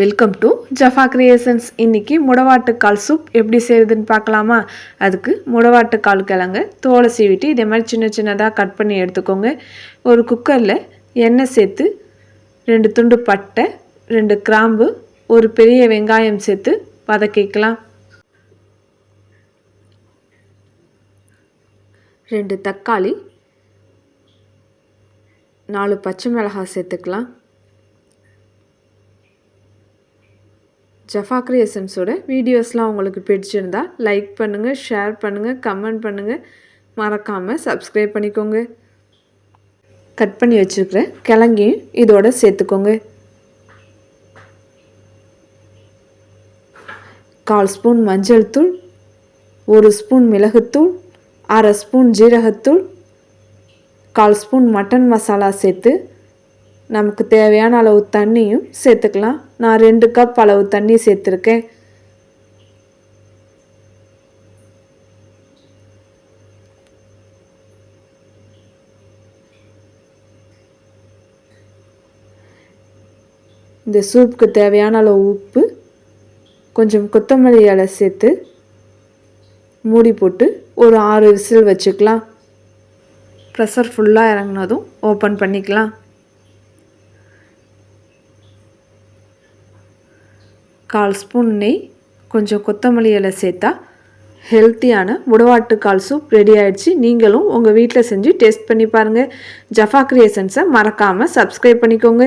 Welcome to Jaffa creations இன்றைக்கி முடவாட்டுக்கால் soup எப்படி செய்யுதுன்னு பார்க்கலாமா? அதுக்கு முடவாட்டுக்கால் கிழங்க தோலை சீவிட்டு இதே மாதிரி சின்ன சின்னதாக கட் பண்ணி எடுத்துக்கோங்க. ஒரு குக்கரில் எண்ணெய் சேர்த்து ரெண்டு துண்டு பட்டை ரெண்டு கிராம்பு ஒரு பெரிய வெங்காயம் சேர்த்து வதக்கிக்கலாம். ரெண்டு தக்காளி நாலு பச்சை மிளகாய் சேர்த்துக்கலாம். ஜஃபா கிரியேஷன்ஸோட வீடியோஸ்லாம் உங்களுக்கு பிடிச்சிருந்தா லைக் பண்ணுங்கள் ஷேர் பண்ணுங்கள் கமெண்ட் பண்ணுங்கள் மறக்காமல் சப்ஸ்கிரைப் பண்ணிக்கோங்க. கட் பண்ணி வச்சுருக்கிற கிழங்கையும் இதோட சேர்த்துக்கோங்க. கால் ஸ்பூன் மஞ்சள் தூள் ஒரு ஸ்பூன் மிளகுத்தூள் அரை ஸ்பூன் ஜீரகத்தூள் கால் ஸ்பூன் மட்டன் மசாலா சேர்த்து நமக்கு தேவையான அளவு தண்ணியும் சேர்த்துக்கலாம். நான் ரெண்டு கப் அளவு தண்ணி சேர்த்துருக்கேன். இந்த சூப்புக்கு தேவையான அளவு உப்பு கொஞ்சம் கொத்தமல்லி இலை சேர்த்து மூடி போட்டு ஒரு ஆறு விசில் வச்சுக்கலாம். ப்ரெஷர் ஃபுல்லாக இறங்கினதும் ஓப்பன் பண்ணிக்கலாம். கால் ஸ்பூன் நெய் கொஞ்சம் கொத்தமல்லி இலை சேர்த்தா ஹெல்த்தியான முடவாட்டுக்கால் சூப் ரெடி ஆயிடுச்சு. நீங்களும் உங்கள் வீட்டில் செஞ்சு டேஸ்ட் பண்ணி பாருங்கள் ஜஃபா கிரியேஷன்ஸை மறக்காமல் சப்ஸ்கிரைப் பண்ணிக்கோங்க.